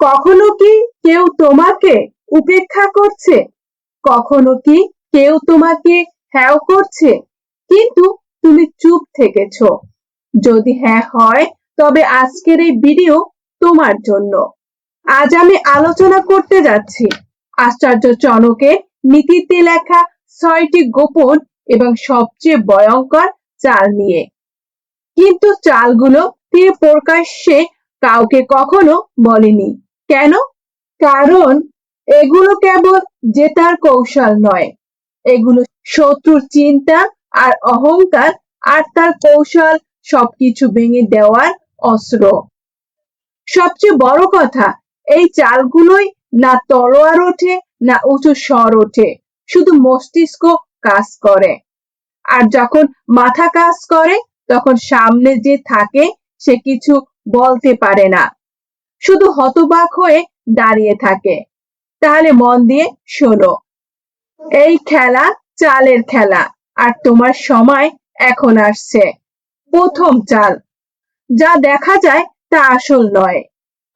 কখনো কি কেউ তোমাকে উপেক্ষা করছে? কখনো কি কেউ তোমাকে হ্যাও করছে? কিন্তু তুমি চুপ থেকেছ। যদি হ্যাঁ হয়, তবে আজকের এই ভিডিও তোমার জন্য। আজ আমি আলোচনা করতে যাচ্ছি। আশ্চর্য চনকের নীতিতে লেখা ছয়টি গোপন এবং সবচেয়ে ভয়ঙ্কর চাল নিয়ে। কিন্তু চালগুলো তিনি প্রকাশ্যে কাউকে কখনো বলেনি। কেন? কারণ এগুলো কেবল জেতার কৌশল নয়। এগুলো শত্রুর চিন্তা আর অহংকার আর তার কৌশল সবকিছু ভেঙে দেওয়ার অস্ত্র। সবচেয়ে বড় কথা, এই চালগুলোই না তলোয়ার ওঠে, না উঁচু স্বর ওঠে, শুধু মস্তিষ্ক কাজ করে। আর যখন মাথা কাজ করে, তখন সামনে যে থাকে, সে কিছু বলতে পারে না। শুধু হতবাক হয়ে দাঁড়িয়ে থাকে। তাহলে মন দিয়ে শোনো। এই খেলা চালের খেলা, আর তোমার সময় এখন আসছে। প্রথম চাল। যা দেখা যায় তা আসল নয়,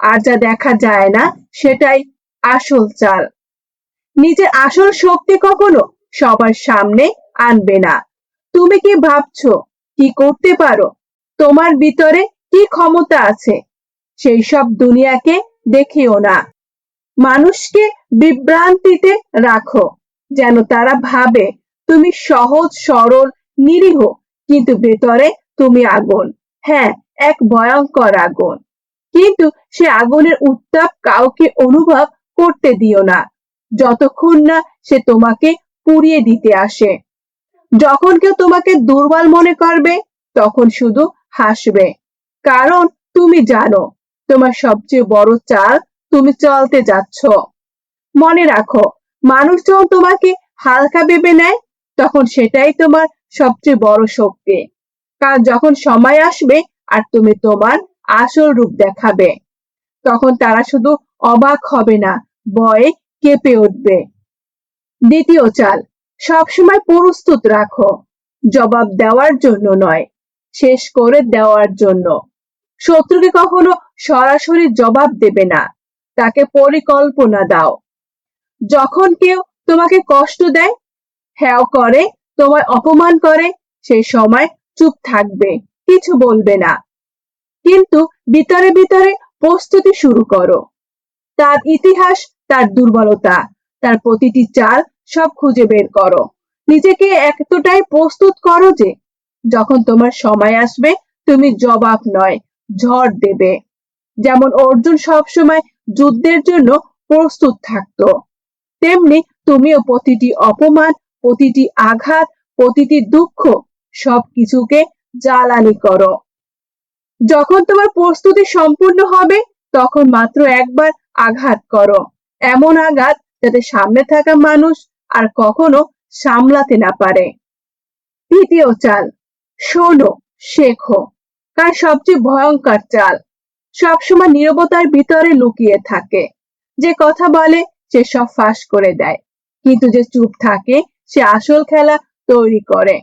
আর যা দেখা যায় না সেটাই আসল চাল। নিজের আসল শক্তি কখনো সবার সামনে আনবে না। তুমি কি ভাবছ, কি করতে পারো? তোমার ভিতরে কি ক্ষমতা আছে? সেই সব দুনিয়াকে দেখিও না। মানুষকে বিভ্রান্তিতে রাখো, যেন তারা ভাবে তুমি সহজ, সরল, নিরীহ, কিন্তু ভেতরে তুমি আগুন। হ্যাঁ এক ভয়ঙ্কর আগুন। কিন্তু সে আগুনের উত্তাপ কাউকে অনুভব করতে দিও না, যতক্ষণ না সে তোমাকে পুড়িয়ে দিতে আসে। যখন কেউ তোমাকে দুর্বল মনে করবে, তখন শুধু হাসবে। কারণ তুমি জানো তোমার সবচেয়ে বড় চাল তুমি চলতে যাচ্ছ। মনে রাখো মানুষ যখন তোমাকে হালকা ভেবে নেয়, তখন সেটাই তোমার সবচেয়ে বড় শক্তি। কারণ যখন সময় আসবে আর তুমি তোমার আসল রূপ দেখাবে, তখন তারা শুধু অবাক হবে না, ভয়ে কেঁপে উঠবে। দ্বিতীয় চাল, সবসময় প্রস্তুত রাখো। জবাব দেওয়ার জন্য নয়, শেষ করে দেওয়ার জন্য। শত্রুকে কখনো সরাসরি জবাব দেবে না। তাকে পরিকল্পনা দাও। যখন কেউ তোমাকে কষ্ট দেয় হ্যাও করে, তোমায় অপমান করে সেই সময় চুপ থাকবে, কিছু বলবে না। কিন্তু ভিতরে ভিতরে প্রস্তুতি শুরু করো। তার ইতিহাস, তার দুর্বলতা, তার প্রতিটি চাল সব খুঁজে বের করো। নিজেকে এতটাই প্রস্তুত করো যে, যখন তোমার সময় আসবে, তুমি জবাব নয়, ঝড় দেবে। যেমন অর্জুন সবসময় যুদ্ধের জন্য প্রস্তুত থাকতো। তেমনি তুমিও প্রতিটি অপমান, প্রতিটি আঘাত, প্রতিটি দুঃখ সব কিছুকে জ্বালানি করো। যখন তোমার প্রস্তুতি সম্পূর্ণ হবে, তখন মাত্র একবার আঘাত করো। এমন আঘাত যাতে সামনে থাকা মানুষ আর কখনো সামলাতে না পারে। তৃতীয় চাল, শোনো, শেখো, কার সবচেয়ে ভয়ঙ্কর চাল। সবসময় নীরবতার ভিতরে লুকিয়ে থাকে। যে কথা বলে, সে সব ফাঁস করে দেয়। কিন্তু যে চুপ থাকে, সে আসল খেলা তৈরি করে।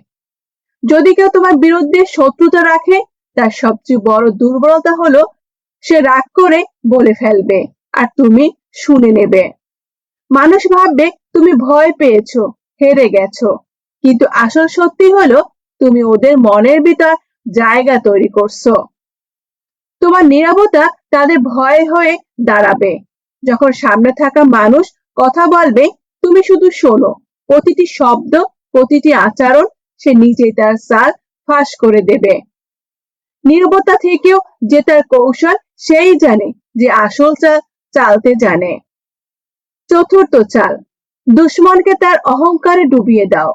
যদি কেউ তোমার বিরুদ্ধে শত্রুতা রাখে, তার সবচেয়ে বড় দুর্বলতা হলো, সে রাগ করে বলে ফেলবে আর তুমি শুনে নেবে। মানুষ ভাববে, তুমি ভয় পেয়েছ, হেরে গেছো। কিন্তু আসল সত্যি হলো, তুমি ওদের মনের ভিতর জায়গা তৈরি করছ। তোমার নিরাপত্তা তাদের ভয় হয়ে দাঁড়াবে। যখন সামনে থাকা মানুষ কথা বলবে, তুমি শুধু শোনো। প্রতিটি শব্দ, প্রতিটি আচরণ সে নিজেই তার সাল ফাঁস করে দেবে। নিরবতা থেকেও যে তার কৌশল, সেই জানে যে আসল চাল চালতে জানে। চতুর্থ চাল, দুশ্মনকে তার অহংকারে ডুবিয়ে দাও।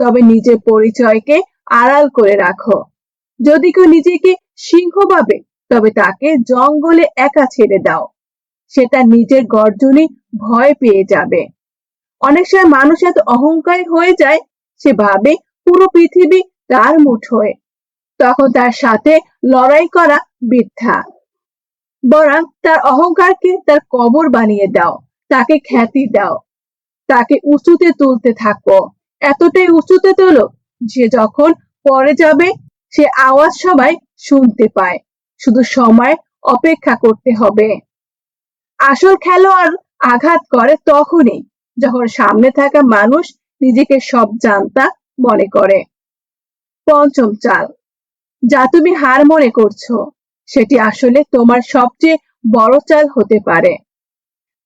তবে নিজের পরিচয়কে আড়াল করে রাখো। যদি কেউ নিজেকে সিংহ ভাবে তবে তাকে জঙ্গলে একা ছেড়ে দাও। সে তার নিজের গর্জনে ভয় পেয়ে যাবে। অনেক সময় মানুষ এত অহংকারী হয়ে যায়, সে ভাবে পুরো পৃথিবী তার মুঠোয় তখন তার সাথে লড়াই করা বৃদ্ধা বরং তার অহংকারকে তার কবর বানিয়ে দাও, তাকে খ্যাতি দাও। তাকে উঁচুতে তুলতে থাকো। এতটাই উঁচুতে তোলো যে যখন পরে যাবে, সে আওয়াজ সবাই শুনতে পায়। শুধু সময় অপেক্ষা করতে হবে। আসল খেলোয়াড় আঘাত করে তখনই যখন সামনে থাকা মানুষ নিজেকে সব জানতা মনে করে। পঞ্চম চাল, যা তুমি হার মনে করছ, সেটি আসলে তোমার সবচেয়ে বড় চাল হতে পারে।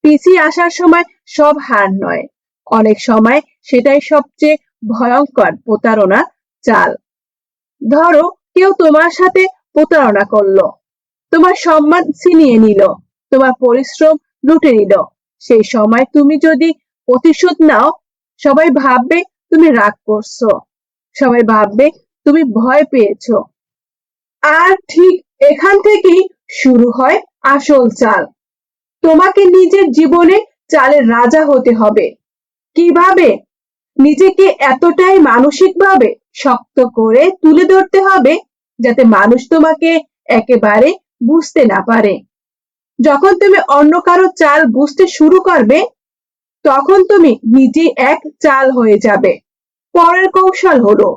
পিছিয়ে আসার সময় সব হার নয়, অনেক সময় সেটাই সবচেয়ে ভয়ঙ্কর প্রতারণা চাল। ধরো, কেউ তোমার সাথে প্রতারণা করল। তোমার সম্মান ছিনিয়ে নিল, তোমার পরিশ্রম লুটে নিল। সেই সময় তুমি যদি প্রতিশোধ নাও, সবাই ভাববে তুমি রাগ করছ। সবাই ভাববে তুমি ভয় পেয়েছ। আর ঠিক এখান থেকেই শুরু হয় আসল চাল। তোমাকে নিজের জীবনে চালের রাজা হতে হবে। কীভাবে? নিজেকে এতটাই মানসিকভাবে শক্ত করে তুলে ধরতে হবে যাতে মানুষ তোমাকে একেবারে বুঝতে না পারে। যখন তুমি অন্য কারও চাল বুঝতে শুরু করবে, তখন তুমি নিজেই এক চাল হয়ে যাবে। পরের কৌশল হলো,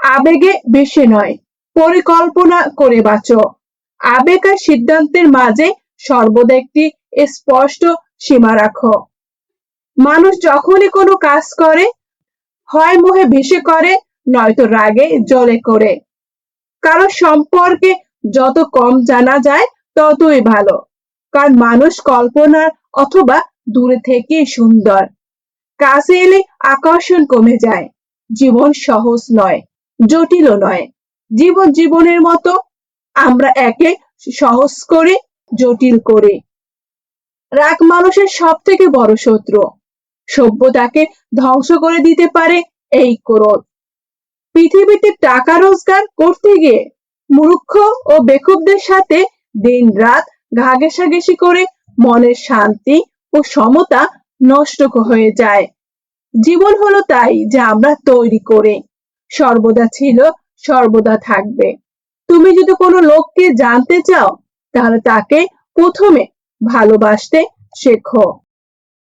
আবেগে বেশি নয়, পরিকল্পনা করে বাঁচো। আবেগ আর সিদ্ধান্তের মাঝে সর্বদা একটি স্পষ্ট সীমা রাখো। মানুষ যখনই কোনো কাজ করে, হয় মোহে ভেসে করে, নয়তো রাগে জলে করে। কারও সম্পর্কে যত কম জানা যায়, ততই ভালো। কারণ মানুষ কল্পনার অথবা দূরে থেকেই সুন্দর। কাছে এলে আকর্ষণ কমে যায়। জীবন সহজ নয়, জটিলও নয়। জীবন জীবনের মতো আমরা একে সহজ করে, জটিল করে। রাগ মানুষের সব থেকে বড় শত্রু। সভ্যতাকে ধ্বংস করে দিতে পারে এই ক্রোধ। পৃথিবীতে টাকা রোজগার করতে গিয়ে মূর্খ ও বেকুবদের সাথে দিন রাত ঘাঘেসাঘেসি করে মনের শান্তি ও সমতা নষ্ট হয়ে যায়। জীবন হলো তাই যা আমরা তৈরি করে। সর্বদা ছিল, সর্বদা থাকবে। তুমি যদি কোনো লোককে জানতে চাও, তাহলে তাকে প্রথমে ভালোবাসতে শেখো।